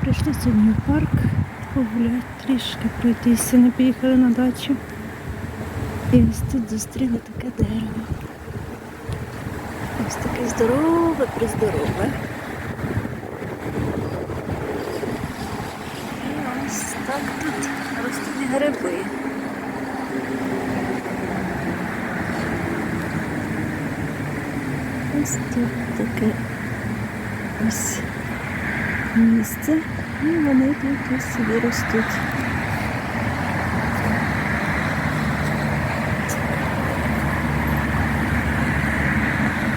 Прийшли сьогодні в парк погуляти, трішки пройтися, не поїхали на дачу. І ось тут зустріли таке дерево. Ось таке здорове, приздорове. І ось так тут ростуть гриби. Ось тут таке ось місце. І вони тут ось собі ростуть.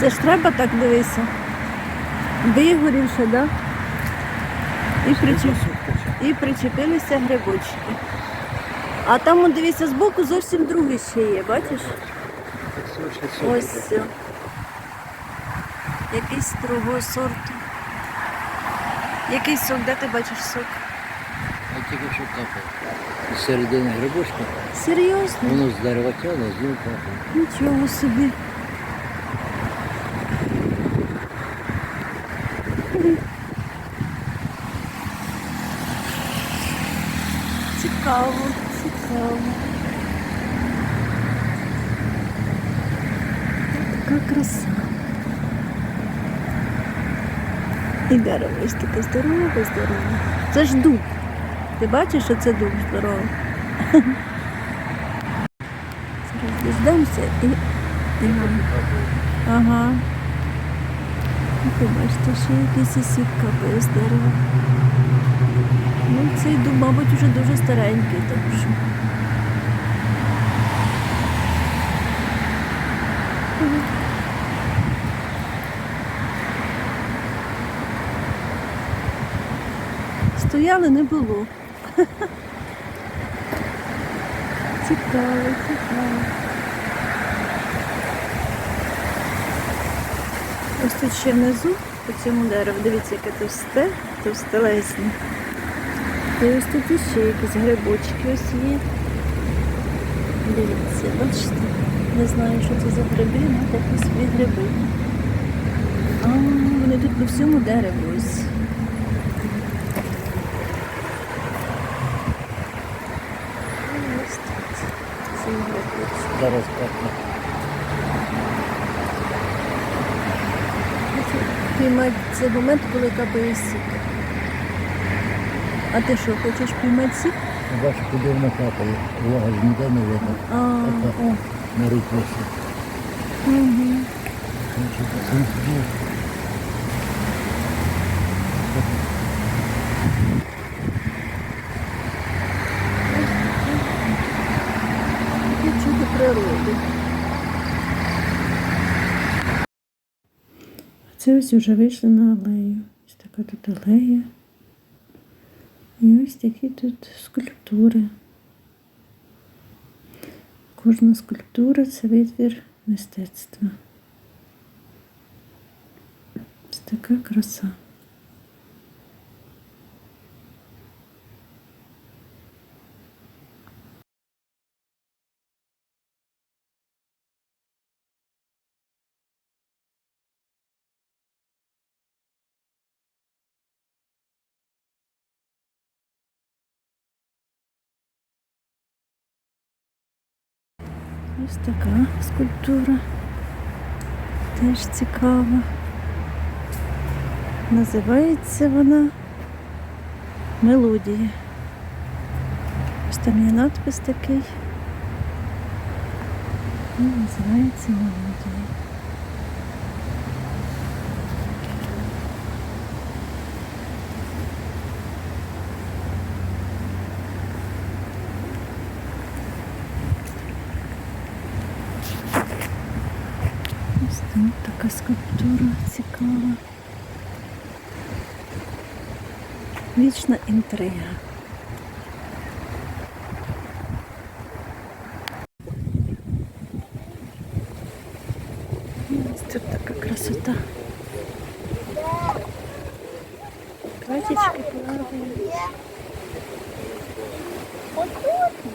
Це ж треба так дивися. Вигорівши, да? І, причеп... і причепилися грибочки. А там, он, дивися, збоку зовсім другий ще є, бачиш? Ось. все. Якийсь другого сорту. Який сок, де ти бачиш сок? А тільки що капає. З середини грибочка, Серйозно? воно з дерева тягне, з ним капає. Нічого собі. Цікаво, цікаво. Така краса. І дерево ось таке здорове, здорове. Це ж дуб. Ти бачиш, що це дуб здоровий? Зараз діждемося і, і нам. Ага. Ну, Побачите, ще якийсь і сік капає з дерева. Ну, цей дуб, мабуть, вже дуже старенький, так що. Мгм. Стояли не було. Цікаво, цікаво. Ось тут ще внизу, по цьому дереву, дивіться, яке товсте, товстелезне. І ось тут іще якісь грибочки ось є. Дивіться, бачите? Не знаю, що це за гриби, але такі собі гриби. А, вони тут по всьому дереву. Ось тут ці грибочки. Зараз пахне. Піймати цей момент, коли капає сік. А ти що, хочеш піймати сік? Бачу, куди вона капає. Увага ж ніде не видно. А, о. На руку. Угу. Це ось вже вийшли на алею. Ось така тут алея. І ось такі тут скульптури. Кожна скульптура це витвір мистецтва. Ось така краса. Ось така скульптура. Теж цікава. Називається вона Мелодія. Ось там є надпис такий. І називається Мелодія. Вічна інтрига. Ось тут така красота. Катечки плавають. Вот тут?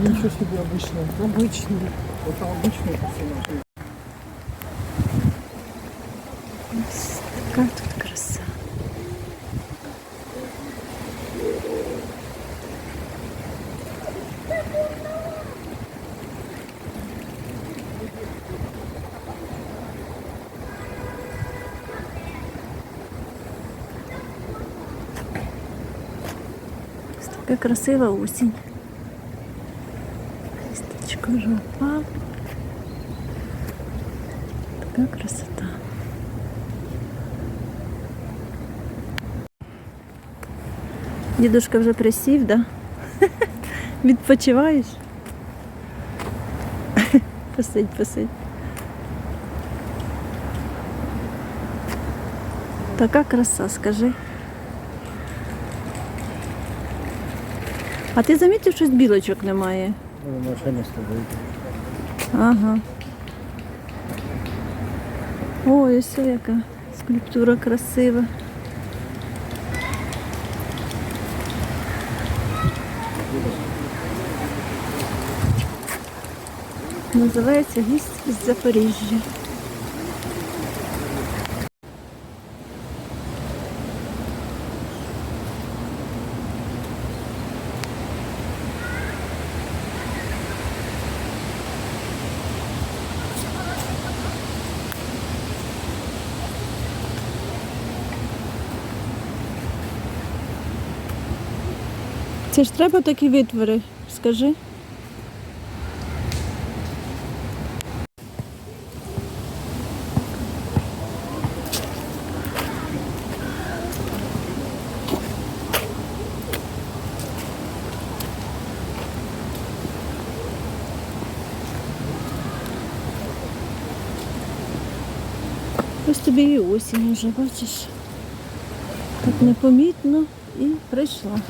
Ну, ничего себе обычный. Обычный. Это обычный персонаж. Какая тут краса. Така красива осінь. Листочко жовпа. Така красота. Дідушка вже присів, да? Відпочиваєш? Посидь, посидь. Така краса, скажи. А ти замітив, що білочок немає? Машина стоїть. Ага. Ой, ось яка скульптура красива. Називається гість із Запоріжжя. Це ж треба такі витвори, скажи. Ось тобі і осінь вже, бачиш. Так непомітно і прийшла.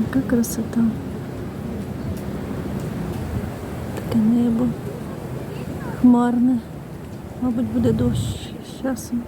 Яка красота. Таке небо хмарне. Мабуть, буде дощ з часом.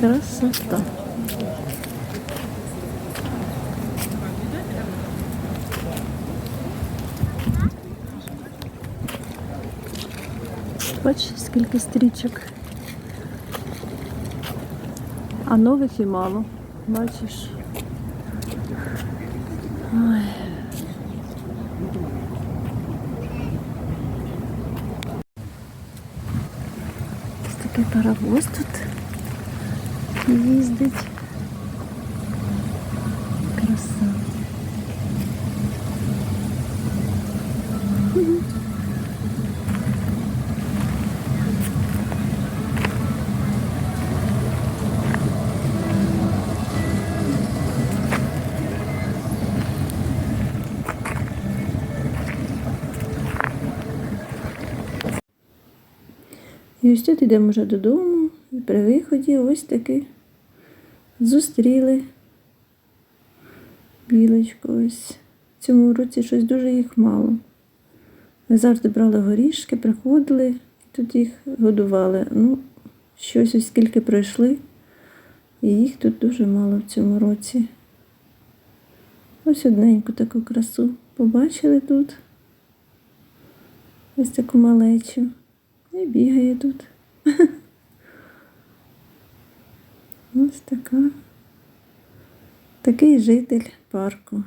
Красота. Бач, скільки стрічок. А нових і мало. Бачиш. Ой. Ось такий паровоз тут їздить. Краса. І ось тут йдемо вже додому. І при виході ось таки зустріли Білочку ось. В цьому році щось дуже їх мало. Ми завжди брали горішки, приходили, тут їх годували. Ну, щось ось скільки пройшли, і їх тут дуже мало в цьому році. Ось одненьку таку красу побачили тут. Ось таку малечу. І бігає тут. Ось така. Такий житель парку.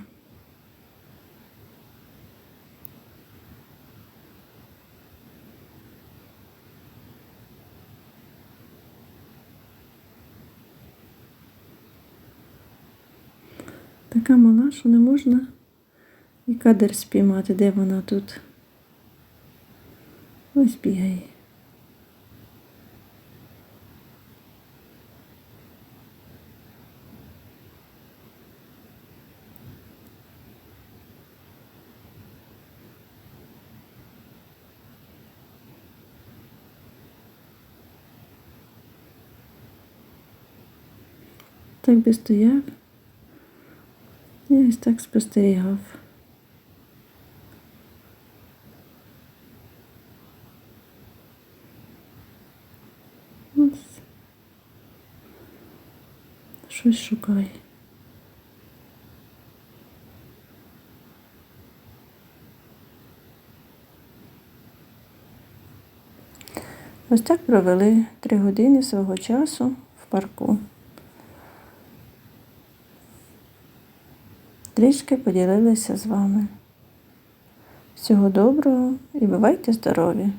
Така мала, що не можна і кадр спіймати, де вона тут. Ось бігає. Так би стояв. І ось так спостерігав. Ось. Щось шукає. Ось так провели три години свого часу в парку. Трішки поділилися з вами. Всього доброго і бувайте здорові!